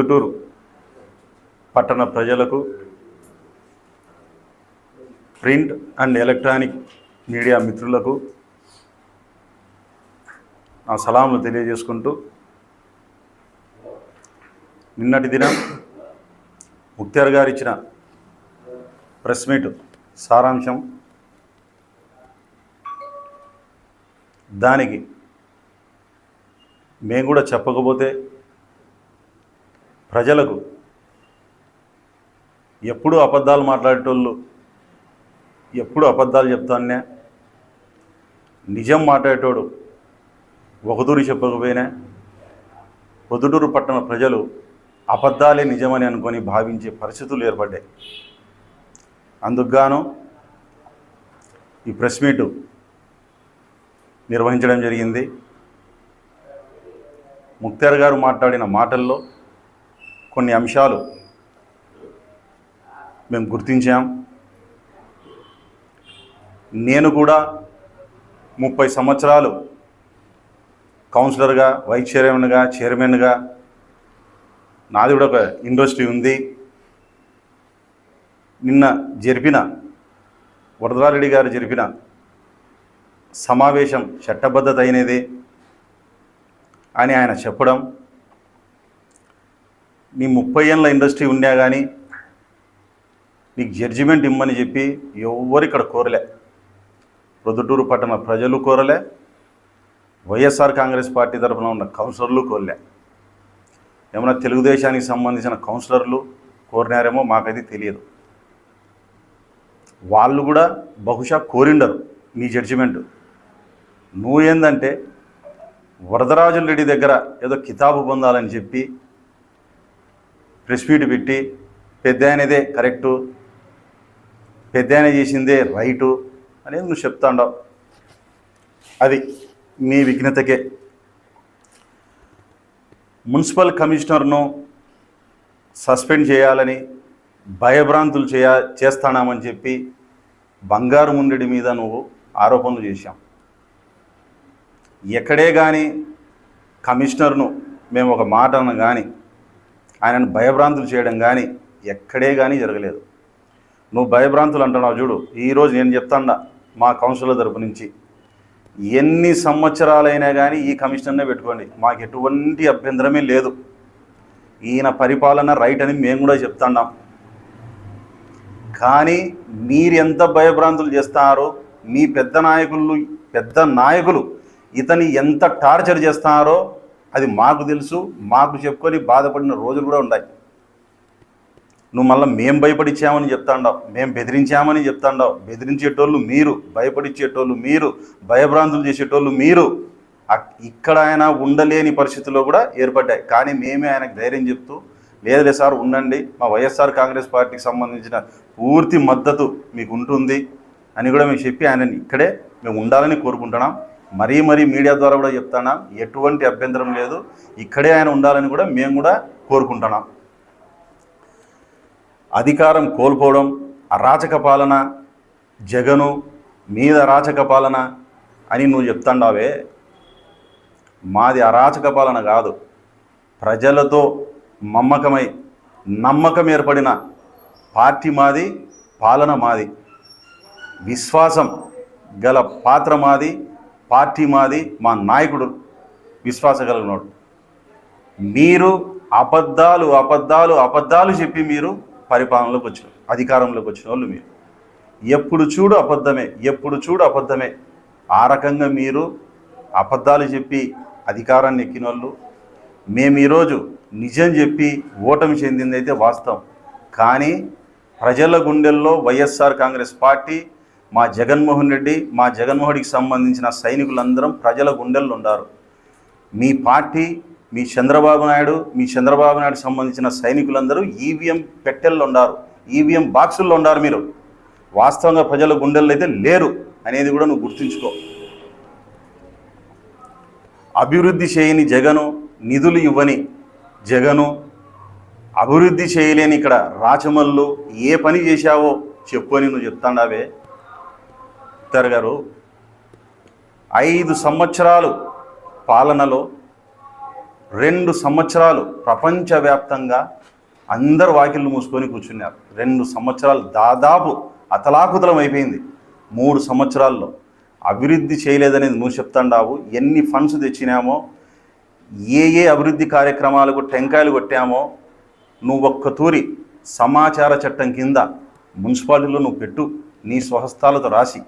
ప్రొద్దుటూరు పట్టణ ప్రజలకు print and electronic media మిత్రులకు నా సలాములు తెలియజేసుకుంటూ నిన్నటి దినం ముక్తార్ గారు ఇచ్చిన ప్రెస్ మీట్ సారాంశం దానికి మేము కూడా చెప్పకపోతే ప్రజలకు ఎప్పుడు అబద్ధాలు మాట్లాడేటోళ్ళు ఎప్పుడు అబద్ధాలు చెప్తానే నిజం మాట్లాడేటోడు ఒకదూరి చెప్పకపోయినా పొద్దుటూరు పట్టణ ప్రజలు అబద్ధాలే నిజమని అనుకొని భావించే పరిస్థితులు ఏర్పడ్డాయి. అందుకుగాను ఈ ప్రెస్ మీటు నిర్వహించడం జరిగింది. ముక్తార్ గారు మాట్లాడిన మాటల్లో కొన్ని అంశాలు మేము గుర్తించాం. నేను కూడా ముప్పై సంవత్సరాలు కౌన్సిలర్గా వైస్ చైర్మన్గా చైర్మన్గా నాది కూడా ఒక ఇండస్ట్రీ ఉంది. నిన్న జరిపిన వరదరారెడ్డి గారు జరిపిన సమావేశం చట్టబద్ధత అయినది అని ఆయన చెప్పడం నీ ముప్పై ఏళ్ళ ఇండస్ట్రీ ఉన్నా కానీ నీకు జడ్జిమెంట్ ఇమ్మని చెప్పి ఎవ్వరు ఇక్కడ కోరలే. ప్రొద్దుటూరు పట్టణ ప్రజలు కోరలే వైఎస్ఆర్ కాంగ్రెస్ పార్టీ తరఫున ఉన్న కౌన్సిలర్లు కోరలే. ఏమైనా తెలుగుదేశానికి సంబంధించిన కౌన్సిలర్లు కోరినారేమో మాకైతే తెలియదు. వాళ్ళు కూడా బహుశా కోరిండరు నీ జడ్జిమెంట్. నువ్వు ఏందంటే వరదరాజుల రెడ్డి దగ్గర ఏదో కితాబు పొందాలని చెప్పి ప్రెస్ మీట్ పెట్టి పెద్ద ఆయనదే కరెక్టు పెద్ద ఆయన చేసిందే రైటు అనేది నువ్వు చెప్తాండవు అది మీ విఘ్నతకే. మున్సిపల్ కమిషనర్ను సస్పెండ్ చేయాలని భయభ్రాంతులు చేయ చేస్తానామని చెప్పి బంగారు ముండెడి మీద నువ్వు ఆరోపణలు చేశాం ఎక్కడే కానీ కమిషనర్ను మేము ఒక మాట అన్న కానీ ఆయనను భయభ్రాంతులు చేయడం కానీ ఎక్కడే కానీ జరగలేదు. నువ్వు భయభ్రాంతులు అంటున్నావు చూడు ఈరోజు నేను చెప్తాండా మా కౌన్సిలర్ తరపు నుంచి. ఎన్ని సంవత్సరాలైనా కానీ ఈ కమిషనర్నే పెట్టుకోండి. మాకు ఎటువంటి అభ్యంతరమే లేదు. ఈయన పరిపాలన రైట్ అని మేము కూడా చెప్తున్నాం కానీ మీరు ఎంత భయభ్రాంతులు చేస్తారో మీ పెద్ద నాయకులు పెద్ద నాయకులు ఇతని ఎంత టార్చర్ చేస్తారో అది మాకు తెలుసు మాకు చెప్పుకొని బాధపడిన రోజులు కూడా ఉన్నాయి. నువ్వు మళ్ళీ మేం భయపడిచ్చామని చెప్తాండావు మేము బెదిరించామని చెప్తాండావు. బెదిరించేటోళ్ళు మీరు భయపడిచ్చేటోళ్ళు మీరు భయభ్రాంతులు చేసేటోళ్ళు మీరు. ఇక్కడ ఆయన ఉండలేని పరిస్థితుల్లో కూడా ఏర్పడ్డాయి. కానీ మేమే ఆయనకు ధైర్యం చెప్తూ లేదులే సార్ ఉండండి మా వైఎస్ఆర్ కాంగ్రెస్ పార్టీకి సంబంధించిన పూర్తి మద్దతు మీకు ఉంటుంది అని కూడా మేము చెప్పి ఆయనని ఇక్కడే మేము ఉండాలని కోరుకుంటున్నాం. మరీ మరీ మీడియా ద్వారా కూడా చెప్తున్నాం ఎటువంటి అభ్యంతరం లేదు. ఇక్కడే ఆయన ఉండాలని కూడా మేము కూడా కోరుకుంటున్నాం. అధికారం కోల్పోవడం అరాచక పాలన జగను మీద అరాచక పాలన అని నువ్వు చెప్తాండావే. మాది అరాచక పాలన కాదు. ప్రజలతో మమ్మకమై నమ్మకం ఏర్పడిన పార్టీ మాది పాలన మాది. విశ్వాసం గల పాత్ర మాది పార్టీ మాది మా నాయకుడు విశ్వాస కలిగినోడు మీరు అబద్ధాలు అబద్ధాలు అబద్ధాలు చెప్పి మీరు పరిపాలనలోకి వచ్చిన అధికారంలోకి వచ్చిన వాళ్ళు మీరు. ఎప్పుడు చూడు అబద్ధమే ఎప్పుడు చూడు అబద్ధమే. ఆ రకంగా మీరు అబద్ధాలు చెప్పి అధికారాన్ని ఎక్కిన వాళ్ళు మేము ఈరోజు నిజం చెప్పి ఓటమి చెందిందైతే వాస్తవం. కానీ ప్రజల గుండెల్లో వైఎస్ఆర్ కాంగ్రెస్ పార్టీ మా జగన్మోహన్ రెడ్డి మా జగన్మోహన్కి సంబంధించిన సైనికులందరం ప్రజల గుండెల్లో ఉన్నారు మీ పార్టీ మీ చంద్రబాబు నాయుడు మీ చంద్రబాబు నాయుడు సంబంధించిన సైనికులందరూ ఈవీఎం పెట్టెల్లో ఉన్నారు ఈవీఎం బాక్సుల్లో ఉన్నారు మీరు. వాస్తవంగా ప్రజల గుండెల్లో అయితే లేరు అనేది కూడా నువ్వు గుర్తుంచుకో. అభివృద్ధి చేయని జగను నిధులు ఇవ్వని జగను అభివృద్ధి చేయలేని ఇక్కడ రాచమల్లు ఏ పని చేశావో చెప్పు అని నువ్వు చెప్తాడావే. ఉత్తర్ గారు ఐదు సంవత్సరాలు పాలనలో రెండు సంవత్సరాలు ప్రపంచవ్యాప్తంగా అందరు వాకిళ్ళు మూసుకొని కూర్చున్నారు. రెండు సంవత్సరాలు దాదాపు అతలాకుతలం అయిపోయింది. మూడు సంవత్సరాల్లో అభివృద్ధి చేయలేదనేది నువ్వు చెప్తాండావు. ఎన్ని ఫండ్స్ తెచ్చినామో ఏ ఏ అభివృద్ధి కార్యక్రమాలకు టెంకాయలు కొట్టామో నువ్వు ఒక్క తూరి సమాచార చట్టం కింద మున్సిపాలిటీలో నువ్వు పెట్టు నీ స్వహస్తాలతో రాసి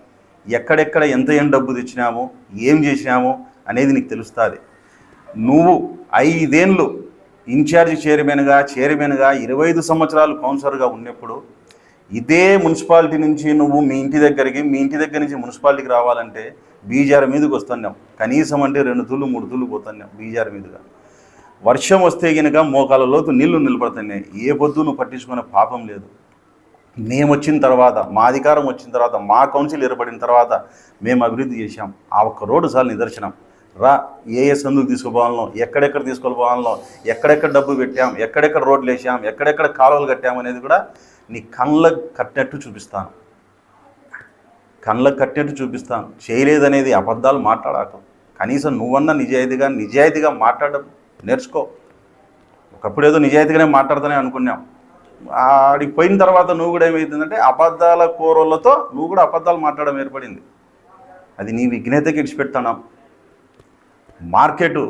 ఎక్కడెక్కడ ఎంత ఏం డబ్బు తెచ్చినామో ఏం చేసినామో అనేది నీకు తెలుస్తుంది. నువ్వు ఐదేళ్ళు ఇన్ఛార్జ్ చైర్మన్గా చైర్మన్గా ఇరవై ఐదు సంవత్సరాలు కౌన్సిలర్గా ఉన్నప్పుడు ఇదే మున్సిపాలిటీ నుంచి నువ్వు మీ ఇంటి దగ్గరికి మీ ఇంటి దగ్గర నుంచి మున్సిపాలిటీకి రావాలంటే బీజార్ మీదకి వస్తున్నాం. కనీసం అంటే రెండు తుళ్ళు మూడు తుళ్ళు పోతున్నాం బీజార్ మీదుగా. వర్షం వస్తే గనుక మోకాల లోతు నీళ్ళు నిలబడుతున్నాయి. ఏ పొద్దు నువ్వు పట్టించుకునే పాపం లేదు. మేము వచ్చిన తర్వాత మా అధికారం వచ్చిన తర్వాత మా కౌన్సిల్ ఏర్పడిన తర్వాత మేము అభివృద్ధి చేశాం. ఆ ఒక్క రోడ్డు సార్ నిదర్శనం. రా ఏ ఏ సందుకు తీసుకుపోవాలనో ఎక్కడెక్కడ తీసుకెళ్ళిపోవాలనో ఎక్కడెక్కడ డబ్బు పెట్టాం ఎక్కడెక్కడ రోడ్లు వేసాం ఎక్కడెక్కడ కాలువలు కట్టాం అనేది కూడా నీ కళ్ళకు కట్టినట్టు చూపిస్తాను. కళ్ళకు కట్టినట్టు చూపిస్తాను. చేయలేదనేది అబద్ధాలు మాట్లాడాక. కనీసం నువ్వన్నా నిజాయితీగా నిజాయితీగా మాట్లాడడం నేర్చుకో. ఒకప్పుడు ఏదో నిజాయితీగానే మాట్లాడతానే అనుకున్నాం. ఆడికి పోయిన తర్వాత నువ్వు కూడా ఏమవుతుందంటే అబద్ధాల కూరలతో నువ్వు కూడా అబద్ధాలు మాట్లాడడం ఏర్పడింది. అది నీ విఘ్నతకి ఇడిచిపెడతాను మార్కెటు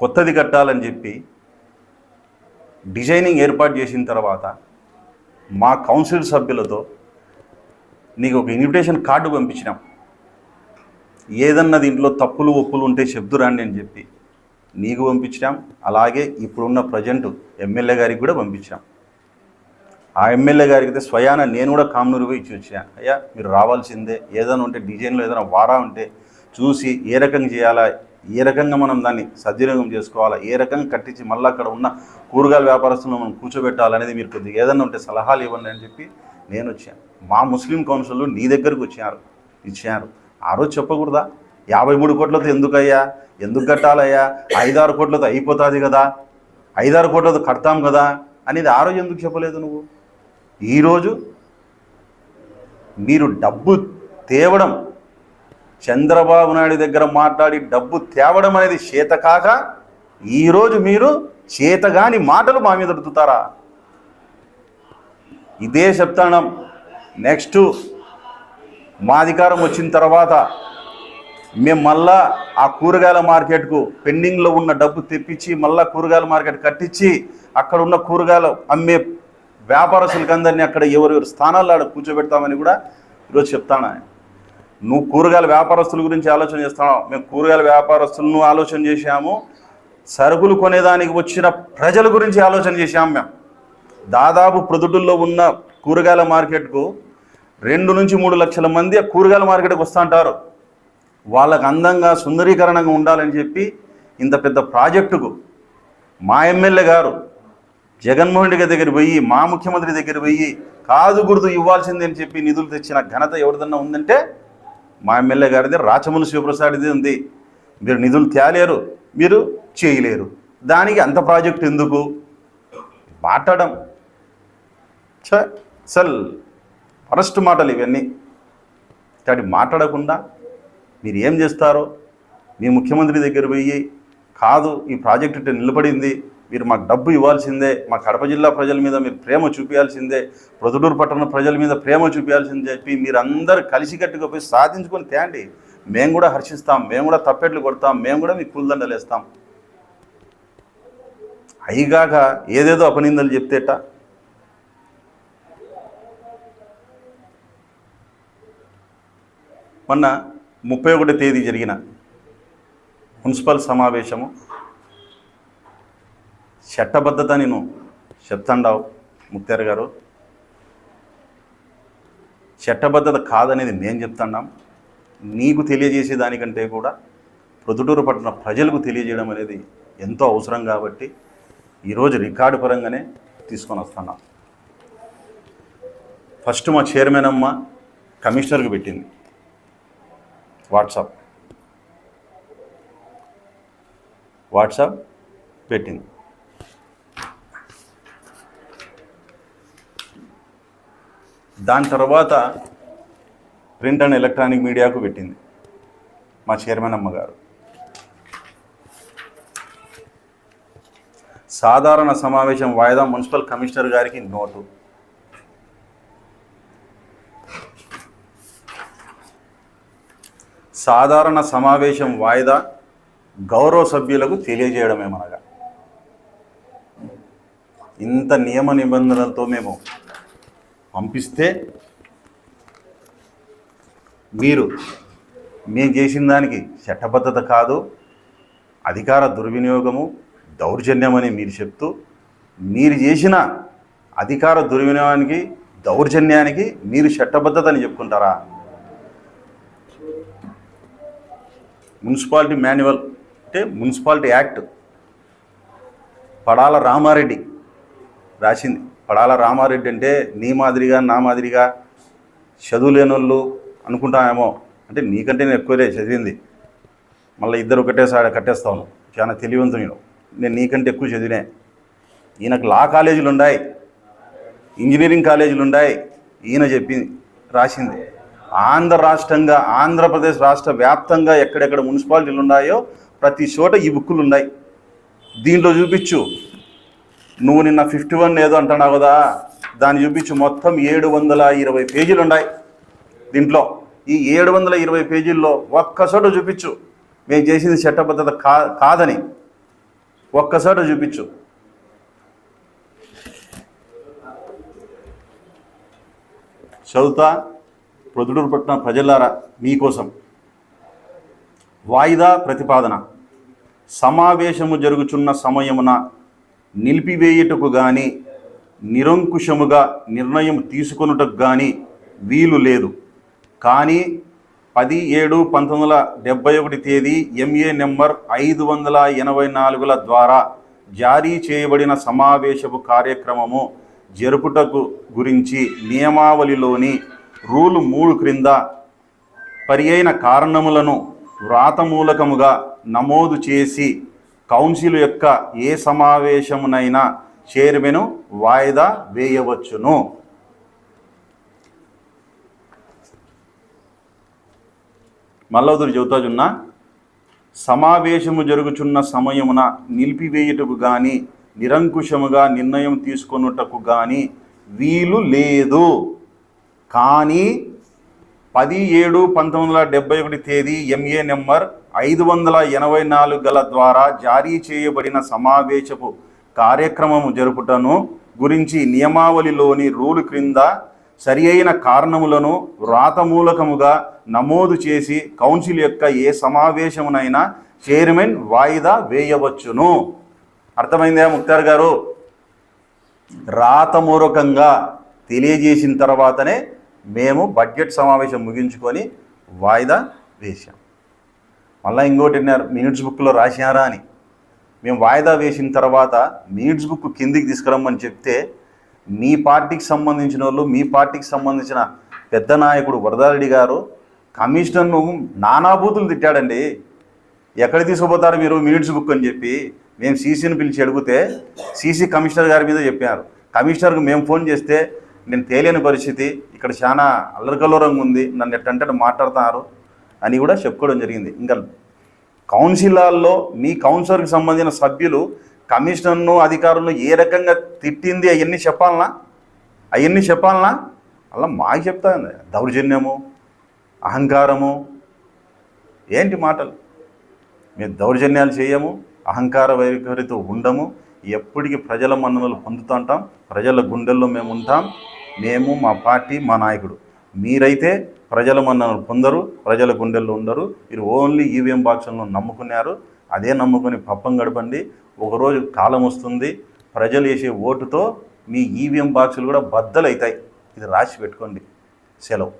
కొత్తది కట్టాలని చెప్పి డిజైనింగ్ ఏర్పాటు చేసిన తర్వాత మా కౌన్సిల్ సభ్యులతో నీకు ఒక ఇన్విటేషన్ కార్డు పంపించినాం. ఏదన్నా దీంట్లో తప్పులు ఒప్పులు ఉంటే చెప్దురాండి అని చెప్పి. నీకు పంపించినాం. అలాగే ఇప్పుడున్న ప్రజెంట్ ఎమ్మెల్యే గారికి కూడా పంపించాం ఆ ఎమ్మెల్యే గారికి అయితే స్వయాన నేను కూడా కామనూరు పోయి ఇచ్చి వచ్చా అయ్యా మీరు రావాల్సిందే. ఏదైనా ఉంటే డిజైన్లో ఏదైనా వారా ఉంటే చూసి ఏ రకంగా చేయాలా ఏ రకంగా మనం దాన్ని సద్వినియోగం చేసుకోవాలా ఏ రకంగా కట్టించి మళ్ళీ అక్కడ ఉన్న కూరగాయల వ్యాపారస్తులను మనం కూర్చోబెట్టాలనేది మీరు కొద్దిగా ఏదైనా ఉంటే సలహాలు ఇవ్వండి అని చెప్పి నేను వచ్చాను మా ముస్లిం కౌన్సిల్ నీ దగ్గరకు వచ్చారు ఇచ్చారు. ఆ రోజు చెప్పకూడదా? యాభై మూడు కోట్లతో ఎందుకయ్యా? ఎందుకు కట్టాలయ్యా? ఐదారు కోట్లతో అయిపోతుంది కదా. ఐదారు కోట్లతో కడతాం కదా అనేది ఆ రోజు ఎందుకు చెప్పలేదు నువ్వు? ఈరోజు మీరు డబ్బు తేవడం చంద్రబాబు నాయుడు దగ్గర మాట్లాడి డబ్బు తేవడం అనేది చేత కాక ఈరోజు మీరు చేతగాని మాటలు మా మీద అడుగుతారా? ఇదే చెప్తాను. నెక్స్ట్ మా అధికారం వచ్చిన తర్వాత మేము మళ్ళా ఆ కూరగాయల మార్కెట్కు పెండింగ్లో ఉన్న డబ్బు తెప్పించి మళ్ళా కూరగాయల మార్కెట్ కట్టించి అక్కడ ఉన్న కూరగాయలు అమ్మే వ్యాపారస్తులకి అందరినీ అక్కడ ఎవరెవరు స్థానాల్లో ఆడ కూర్చోబెడతామని కూడా ఈరోజు చెప్తాను నువ్వు కూరగాయల వ్యాపారస్తుల గురించి ఆలోచన చేస్తున్నావు మేము కూరగాయల వ్యాపారస్తులను ఆలోచన చేశాము. సరుకులు కొనేదానికి వచ్చిన ప్రజల గురించి ఆలోచన చేశాము మేము. దాదాపు ప్రొద్దుటూరులో ఉన్న కూరగాయల మార్కెట్కు రెండు నుంచి మూడు లక్షల మంది ఆ కూరగాయల మార్కెట్కి వస్తుంటారు వాళ్ళకు అందంగా సుందరీకరణంగా ఉండాలని చెప్పి ఇంత పెద్ద ప్రాజెక్టుకు మా ఎమ్మెల్యే గారు జగన్మోహన్ రెడ్డి దగ్గర పోయి మా ముఖ్యమంత్రి దగ్గర పోయి కాదు గుర్తు ఇవ్వాల్సిందే అని చెప్పి నిధులు తెచ్చిన ఘనత ఎవరిదన్నా ఉందంటే మా ఎమ్మెల్యే గారిది రాచమూలు శివప్రసాద్ది ఉంది. మీరు నిధులు తేలేరు మీరు చేయలేరు. దానికి అంత ప్రాజెక్ట్ ఎందుకు? మాట్లాడడం. ఛ! అసలు మాటలు ఇవన్నీ. ఇట్లాంటి మాట్లాడకుండా మీరు ఏం చేస్తారో? మీ ముఖ్యమంత్రి దగ్గర పోయి కాదు ఈ ప్రాజెక్ట్ ఇట్లా నిలబడింది. మీరు మాకు డబ్బు ఇవ్వాల్సిందే. మా కడప జిల్లా ప్రజల మీద మీరు ప్రేమ చూపించాల్సిందే ప్రొద్దుటూరు పట్టణ ప్రజల మీద ప్రేమ చూపించాల్సిందే చెప్పి మీరు అందరు కలిసికట్టుగా పోయి సాధించుకొని తేండి. మేము కూడా హర్షిస్తాం. మేము కూడా తప్పెట్లు కొడతాం. మేము కూడా మీకు పుల్దండలు వేస్తాం. అయిగాక ఏదేదో అపనిందలు చెప్తేట. మొన్న ముప్పై ఒకటి తేదీ జరిగిన మున్సిపల్ సమావేశము. చట్టబద్ధత నేను చెప్తాండావు ముత్యారు గారు. చట్టబద్ధత కాదనేది నేను చెప్తాన్నాం నీకు తెలియజేసే దానికంటే కూడా ప్రొద్దుటూరు పట్టణ ప్రజలకు తెలియజేయడం అనేది ఎంతో అవసరం కాబట్టి ఈరోజు రికార్డు పరంగానే తీసుకొని వస్తున్నాం ఫస్ట్ మా చైర్మన్ అమ్మ కమిషనర్కి పెట్టింది. వాట్సాప్. వాట్సాప్ పెట్టింది. దాని తర్వాత ప్రింట్ అండ్ ఎలక్ట్రానిక్ మీడియాకు పెట్టింది మా చైర్మన్ అమ్మగారు సాధారణ సమావేశం వాయిదా మున్సిపల్ కమిషనర్ గారికి నోటు. సాధారణ సమావేశం వాయిదా గౌరవ సభ్యులకు తెలియజేయడమేమనగా. ఇంత నియమ నిబంధనలతో మేము పంపిస్తే మీరు మేము చేసిన దానికి చట్టబద్ధత కాదు అధికార దుర్వినియోగము దౌర్జన్యమని మీరు చెప్తూ మీరు చేసిన అధికార దుర్వినియోగానికి దౌర్జన్యానికి మీరు చట్టబద్ధత అని చెప్పుకుంటారా? మున్సిపాలిటీ మాన్యువల్ అంటే మున్సిపాలిటీ యాక్ట్ పడాల రామారెడ్డి రాసింది. పడాల రామారెడ్డి అంటే నీ మాదిరిగా నా మాదిరిగా చదువులేని వాళ్ళు అనుకుంటామేమో. అంటే నీకంటే నేను ఎక్కువే చదివింది. మళ్ళీ ఇద్దరు ఒకటేసారి కట్టేస్తాను. చాలా తెలివంతుని నేను నీకంటే ఎక్కువ చదివినే. ఈయనకు లా కాలేజీలు ఉన్నాయి ఇంజనీరింగ్ కాలేజీలు ఉన్నాయి ఈయన చెప్పింది రాసింది. ఆంధ్ర రాష్ట్రంగా ఆంధ్రప్రదేశ్ రాష్ట్ర వ్యాప్తంగా ఎక్కడెక్కడ మున్సిపాలిటీలు ఉన్నాయో ప్రతి చోట ఈ బుక్కులు ఉన్నాయి. దీంట్లో చూపించు. నువ్వు నిన్న ఫిఫ్టీ వన్ ఏదో అంటున్నావు కదా దాన్ని చూపించు. మొత్తం ఏడు వందల ఇరవై పేజీలు ఉన్నాయి దీంట్లో. ఈ ఏడు వందల ఇరవై పేజీల్లో ఒక్కచోట చూపించు. మేము చేసింది చట్టబద్ధత కా కాదని. ఒక్కచోట చూపించు. చదువుతా. ప్రొద్దుటూరు పట్టిన ప్రజలారా మీకోసం. వాయిదా ప్రతిపాదన. సమావేశము జరుగుచున్న సమయమున నిలిపివేయుటకు కానీ నిరంకుశముగా నిర్ణయం తీసుకొనుటకు కానీ వీలు లేదు. కానీ పది ఏడు పంతొమ్మిది వందల డెబ్బై ఒకటి తేదీ ఎంఏ నెంబర్ ఐదు వందల ఎనభై నాలుగుల ద్వారా జారీ చేయబడిన సమావేశపు కార్యక్రమము జరుపుటకు గురించి నియమావళిలోని రూలు మూడు క్రింద పరియైన కారణములను కారణములను వ్రాతమూలకముగా నమోదు చేసి కౌన్సిల్ యొక్క ఏ సమావేశమునైనా చైర్మన్ వాయిదా వేయవచ్చును. మల్లవదురు చెబుతాజున్న సమావేశము జరుగుచున్న సమయమున నిలిపివేయుటకు కానీ నిరంకుశముగా నిర్ణయం తీసుకొనుటకు కానీ వీలు లేదు. కానీ పది ఏడు పంతొమ్మిది వందల డెబ్బై ఒకటి తేదీ ఎంఏ నెంబర్ ఐదు వందల ఎనభై నాలుగు గల ద్వారా జారీ చేయబడిన సమావేశపు కార్యక్రమము జరుపుటను గురించి నియమావళిలోని రూలు క్రింద సరి అయిన కారణములను వ్రాతమూలకముగా నమోదు చేసి కౌన్సిల్ యొక్క ఏ సమావేశమునైనా చైర్మన్ వాయిదా వేయవచ్చును. అర్థమైందా ముక్తార్ గారు? రాతమూలకంగా తెలియజేసిన తర్వాతనే మేము బడ్జెట్ సమావేశం ముగించుకొని వాయిదా వేశాం. మళ్ళీ ఇంకోటి అన్నారు మినిట్స్ బుక్లో రాశారా అని. మేము వాయిదా వేసిన తర్వాత మినిట్స్ బుక్ కిందికి తీసుకురమ్మని చెప్తే మీ పార్టీకి సంబంధించిన వాళ్ళు మీ పార్టీకి సంబంధించిన పెద్ద నాయకుడు వరదారెడ్డి గారు కమిషనర్ను నానాభూతులు తిట్టాడండి. ఎక్కడ తీసుకుపోతారు మీరు మినిట్స్ బుక్ అని చెప్పి? మేము సీసీని పిలిచి అడిగితే సీసీ కమిషనర్ గారి మీద చెప్పారు. కమిషనర్కి మేము ఫోన్ చేస్తే నేను తేలేని పరిస్థితి. ఇక్కడ చాలా అల్లరికల్లోరంగా ఉంది. నన్ను ఎట్టంటే మాట్లాడుతున్నారు అని కూడా చెప్పుకోవడం జరిగింది. ఇంకా కౌన్సిలాల్లో మీ కౌన్సిలర్కి సంబంధించిన సభ్యులు కమిషనర్ను అధికారులను ఏ రకంగా తిట్టింది అవన్నీ చెప్పాలనా? అవన్నీ చెప్పాలనా? అలా మాకు చెప్తాను దౌర్జన్యము అహంకారము ఏంటి మాటలు? మేము దౌర్జన్యాలు చేయము అహంకార వైఖరితో ఉండము. ఎప్పటికీ ప్రజల మన్ననలు పొందుతుంటాం. ప్రజల గుండెల్లో మేము ఉంటాం. మేము మా పార్టీ మా నాయకుడు. మీరైతే ప్రజల మన్ననలు పొందరు ప్రజల గుండెల్లో ఉండరు. మీరు ఓన్లీ ఈవీఎం బాక్సులను నమ్ముకున్నారు. అదే నమ్ముకొని పప్పం గడపండి. ఒకరోజు కాలం వస్తుంది ప్రజలు వేసే ఓటుతో మీ ఈవీఎం బాక్సులు కూడా బద్దలవుతాయి ఇది రాసి పెట్టుకోండి. సెలవు.